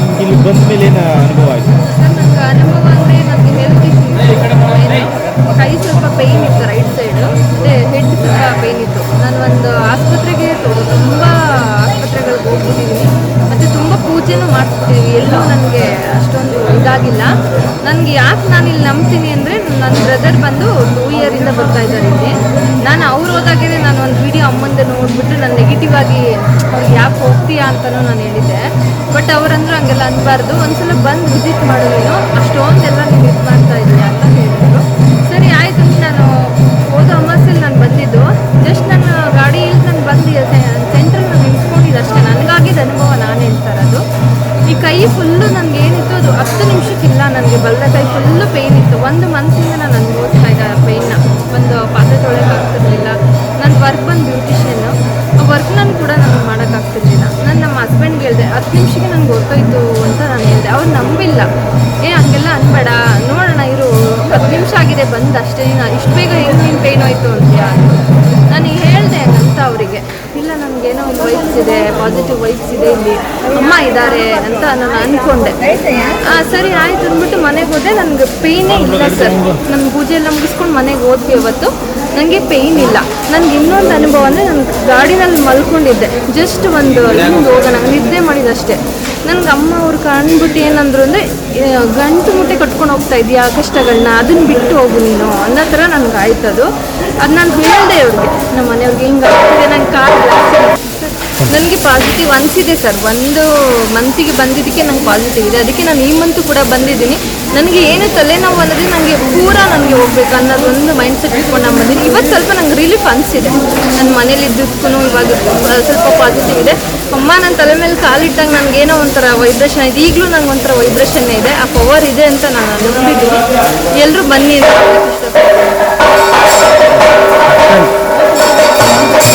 ನಿಮ್ಗೆ ಇಲ್ಲಿ ಬಂದ ಮೇಲೆ ಅನುಭವ ಆಯಿತು? ನಂಗೆ ಅನುಭವ ಅಂದರೆ ನನಗೆ ಹೆಲ್ತ್ ಇಶ್ಯೂ ಕೈ ಸ್ವಲ್ಪ ಪೇಯ್ನ್ ಇತ್ತು ರೈಟ್ ಸೈಡು ಮತ್ತು ಹೆಡ್ ಸ್ವಲ್ಪ ಪೇಯ್ನ್ ಇತ್ತು. ನಾನು ಒಂದು ಆಸ್ಪತ್ರೆಗೆ ತುಂಬ ಆಸ್ಪತ್ರೆಗಳಿಗೆ ಹೋಗ್ಬಿಟ್ಟಿದ್ದೀನಿ ಮತ್ತು ತುಂಬ ಪೂಜೆನೂ ಮಾಡಿಸ್ಬಿಟ್ಟಿದ್ದೀನಿ ಎಲ್ಲೂ ನನಗೆ ಅಷ್ಟೊಂದು ಇದಾಗಿಲ್ಲ. ನನಗೆ ಯಾಕೆ ನಾನು ಇಲ್ಲಿ ನಂಬ್ತೀನಿ ಅಂದರೆ ನನ್ನ ಬ್ರದರ್ ಬಂದು ಟೂ ಇಯರಿಂದ ಬರ್ತಾ ಇದ್ದಾರೆ ಇಲ್ಲಿ. ನಾನು ಯಾಕೆ ಅಂತಲೂ ನಾನು ಹೇಳಿದ್ದೆ. ಬಟ್ ಅವರಂದ್ರೆ ಹಂಗೆಲ್ಲ ಅನ್ಬಾರ್ದು. ಒಂದ್ಸಲ ಬಂದು ವಿಸಿಟ್ ಮಾಡೋದೇನು ನೀನು. ಅಷ್ಟೊಂದೆಲ್ಲ ನೀವು ಇದು ಮಾಡ್ತಾ ಇದ್ದೀನಿ ಅಂತ ಹೇಳಿದ್ರು. ಸರಿ, ಆಯಿತು ನಾನು ಹೋದ ಅಮಾಸೆಯಲ್ಲಿ ನಾನು ಬಂದಿದ್ದು. ಜಸ್ಟ್ ನನ್ನ ಗಾಡಿ ಇಲ್ಲಿ ನಾನು ಬಂದು ಸೆಂಟ್ರಲ್ ನಾನು ನಿಲ್ಸ್ಕೊಂಡಿದ್ದು ಅಷ್ಟೇ. ನನಗಾಗಿದ್ದ ಅನುಭವ ನಾನು ಹೇಳ್ತಾ ಈ ಕೈ ಫುಲ್ಲು ನನಗೆ ಏನಿತ್ತು ಅದು ಹತ್ತು ನಿಮಿಷಕ್ಕಿಲ್ಲ ನನಗೆ. ಬಲ್ಲ ಕೈ ಫುಲ್ಲು ಪೇಯ್ನ್ ಇತ್ತು. ಒಂದು ಮಂತ್ಸಿಂದ ನಾನು ಅನುಭವಿಸ್ತಾ ಇದ್ದೆ ಆ ಪೇಯ್ನ ಒಂದು ಹತ್ತು ನಿಮಿಷಕ್ಕೆ ನನಗೆ ಗೊತ್ತಾಯ್ತು ಅಂತ ನಾನು ಹೇಳಿದೆ. ಅವ್ರು ನಂಬಿಲ್ಲ. ಏ, ಹಂಗೆಲ್ಲ ಅನ್ಬೇಡ. ನೋಡೋಣ, ಇರು. ಹತ್ತು ನಿಮಿಷ ಆಗಿದೆ, ಬಂದು ಅಷ್ಟೇ. ನೀನು ಇಷ್ಟು ಬೇಗ ನೀನು ಪೇಯ್ನ್ ಹೋಯ್ತು ಅಂತೀಯಾ ನಾನು ಹೇಳಿದೆ ಅಂತ ಅವರಿಗೆ. ಇಲ್ಲ ನನಗೇನೋ ಒಂದು ವೈಬ್ಸ್ ಇದೆ ಪಾಸಿಟಿವ್ ವೈಬ್ಸ್ ಇದೆ ಇಲ್ಲಿ. ಅಮ್ಮ ಇದ್ದಾರೆ ಅಂತ ನಾನು ಅಂದ್ಕೊಂಡೆ ಹಾಂ ಸರಿ, ಆಯ್ತು ಅಂದ್ಬಿಟ್ಟು ಮನೆಗೆ ಹೋದೆ. ನನಗೆ ಪೇಯ್ನೇ ಇಲ್ಲ ಸರ್ ನನ್ನ ಪೂಜೆ ಎಲ್ಲ ಮುಗಿಸ್ಕೊಂಡು ಮನೆಗೆ ಹೋದ್ವಿ ಇವತ್ತು ನನಗೆ ಪೇಯ್ನ್ ಇಲ್ಲ. ನನಗೆ ಇನ್ನೊಂದು ಅನುಭವ ಅಂದರೆ ನಾನು ಗಾಡಿನಲ್ಲಿ ಮಲ್ಕೊಂಡಿದ್ದೆ. ಜಸ್ಟ್ ಒಂದು ಹಿಂಗೆ ಹೋಗೋಣ. ನಿದ್ದೆ ಮಾಡಿದಷ್ಟೇ. ನನಗೆ ಅಮ್ಮ ಅವ್ರು ಕಂಡ್ಬಿಟ್ಟು ಏನಂದ್ರು ಅಂದರೆ ಗಂಟು ಮುಟ್ಟೆ ಕಟ್ಕೊಂಡು ಹೋಗ್ತಾ ಇದೆಯಾ ಕಷ್ಟಗಳನ್ನ? ಅದನ್ನು ಬಿಟ್ಟು ಹೋಗು ನೀನು ಅನ್ನೋ ಥರ ನನಗೆ ಆಯ್ತದು. ಅದು ನಾನು ಹೇಳಿದೆ ಅವ್ರಿಗೆ ನಮ್ಮ ಮನೆಯವ್ರಿಗೆ ಹಿಂಗೆ ನನಗೆ ಪಾಸಿಟಿವ್ ಅನಿಸಿದೆ ಸರ್ ಒಂದು ಮಂತಿಗೆ ಬಂದಿದ್ದಕ್ಕೆ ನಂಗೆ ಪಾಸಿಟಿವ್ ಇದೆ. ಅದಕ್ಕೆ ನಾನು ಈ ಮಂತು ಕೂಡ ಬಂದಿದ್ದೀನಿ. ನನಗೆ ಏನು ತಲೆನೋವು ಅನ್ನೋದು ನನಗೆ ಪೂರ ನನಗೆ ಹೋಗ್ಬೇಕು ಅನ್ನೋದು ಒಂದು ಮೈಂಡ್ ಸೆಟ್ ಇಟ್ಕೊಂಡು ನಾನು ಬಂದಿದ್ದೀನಿ. ಇವತ್ತು ಸ್ವಲ್ಪ ನಂಗೆ ರಿಲೀಫ್ ಅನಿಸಿದೆ. ನನ್ನ ಮನೇಲಿ ಇದ್ದಕ್ಕೂ ಇವಾಗ ಸ್ವಲ್ಪ ಪಾಸಿಟಿವ್ ಇದೆ. ಅಮ್ಮ ನನ್ನ ತಲೆ ಮೇಲೆ ಕಾಲಿಟ್ಟಾಗ ನನಗೇನೋ ಒಂಥರ ವೈಬ್ರೇಷನ್ ಇದೆ ಈಗಲೂ ನಂಗೆ ಒಂಥರ ವೈಬ್ರೇಷನ್ ಇದೆ. ಆ ಪವರ್ ಇದೆ ಅಂತ ನಾನು ನಂಬಿದ್ದೀನಿ ಎಲ್ಲರೂ ಬನ್ನಿ. ಅಂತ ಇಷ್ಟಪಡ್ತೀನಿ